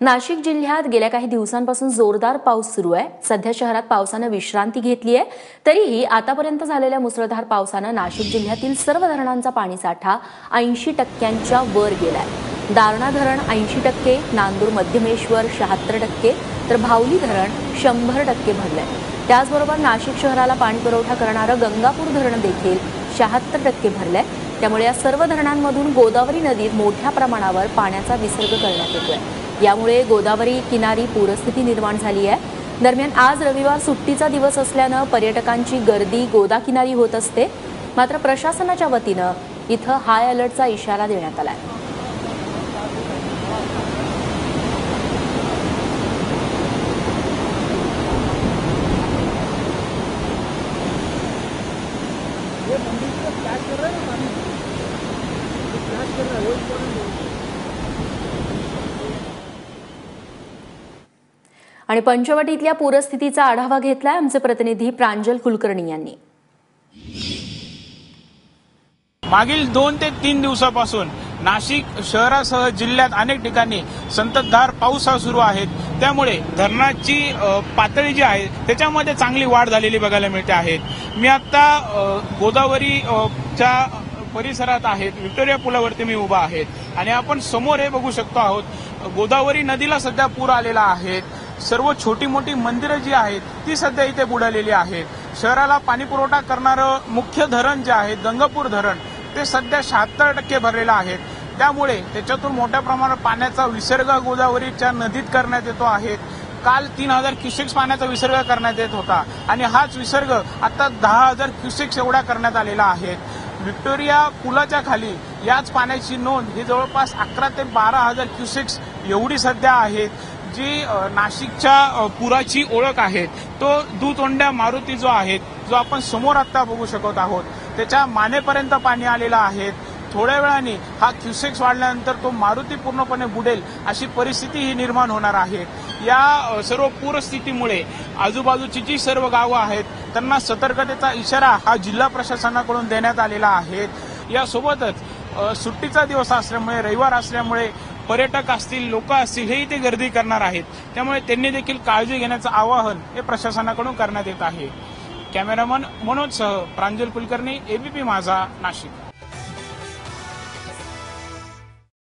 नाशिक जिल्ह्यात गेल्या काही दिवसांपासून जोरदार पाऊस सुरू आहे. सध्या शहरात पावसानं विश्रांती घेतली आहे. तरीही आतापर्यंत झालेल्या मुसळधार पावसानं नाशिक जिल्ह्यातील सर्व धरणांचा पाणीसाठा ऐंशी टक्क्यांच्या वर गेलाय. दारणा धरण ऐंशी टक्के नांदूर मध्यमेश्वर शहात्तर टक्के तर भावली धरण शंभर टक्के भरलंय. त्याचबरोबर नाशिक शहराला पाणी पुरवठा करणारं गंगापूर धरण देखील शहात्तर टक्के भरलंय. त्यामुळे या सर्व धरणांमधून गोदावरी नदीत मोठ्या प्रमाणावर पाण्याचा विसर्ग करण्यात येतोय. यामुळे गोदावरी किनारी पूरस्थिती निर्माण झाली आहे. दरम्यान आज रविवार सुट्टीचा दिवस असल्यानं पर्यटकांची गर्दी गोदा किनारी होत असते. मात्र प्रशासनाच्या वतीनं इथं हाय अलर्टचा इशारा देण्यात आलाय. आहे कर रहा है ना पानी ये फ्लैश कर रहा है वो इम्पोर्टेंट है आणि पंचवटीतल्या पूरस्थितीचा आढावा घेतलाय आमचे प्रतिनिधी प्रांजल कुलकर्णी यांनी. मागील दोन ते तीन दिवसापासून नाशिक शहरासह जिल्ह्यात अनेक ठिकाणी संततधार पाऊस हा सुरू आहे. त्यामुळे धरणाची पातळी जी आहे त्याच्यामध्ये चांगली वाढ झालेली बघायला मिळते आहे. मी आता गोदावरीच्या परिसरात आहेत. व्हिक्टोरिया पुलावरती मी उभा आहे. आणि आपण समोर हे बघू शकतो आहोत. गोदावरी नदीला सध्या पूर आलेला आहे. सर्व छोटी मोठी मंदिरं जी आहेत ती सध्या इथे बुडालेली आहेत. शहराला पाणीपुरवठा करणारं मुख्य धरण जे आहे गंगापूर धरण ते सध्या शहात्तर टक्के भरलेलं आहे. त्यामुळे त्याच्यातून मोठ्या प्रमाणात पाण्याचा विसर्ग गोदावरीच्या नदीत करण्यात येतो आहे. काल तीन हजार क्युसेक्स पाण्याचा विसर्ग करण्यात येत होता आणि हाच विसर्ग आता दहा हजार क्युसेक्स एवढा करण्यात आलेला आहे. व्हिक्टोरिया पुलाच्या खाली याच पाण्याची नोंद ही जवळपास अकरा ते बारा हजार क्युसेक्स एवढी सध्या आहे जी नाशिकच्या पुराची ओळख आहे तो दुतोंड्या मारुती जो आहे जो आपण समोर आता बघू शकत आहोत त्याच्या मानेपर्यंत पाणी आलेलं आहे. थोड्या वेळाने हा क्युसेक्स वाढल्यानंतर तो मारुती पूर्णपणे बुडेल अशी परिस्थिती ही निर्माण होणार आहे. या सर्व पूरस्थितीमुळे आजूबाजूची जी सर्व गावं आहेत त्यांना सतर्कतेचा इशारा हा जिल्हा प्रशासनाकडून देण्यात आलेला आहे. यासोबतच सुट्टीचा दिवस असल्यामुळे रविवार असल्यामुळे पर्यटक असतील लोक असतील हे इथे गर्दी करणार आहेत. त्यामुळे त्यांनी देखील काळजी घेण्याचं आवाहन हे प्रशासनाकडून करण्यात येत आहे. कॅमेरामन मनोजसह प्रांजल कुलकर्णी एबीपी माझा नाशिक.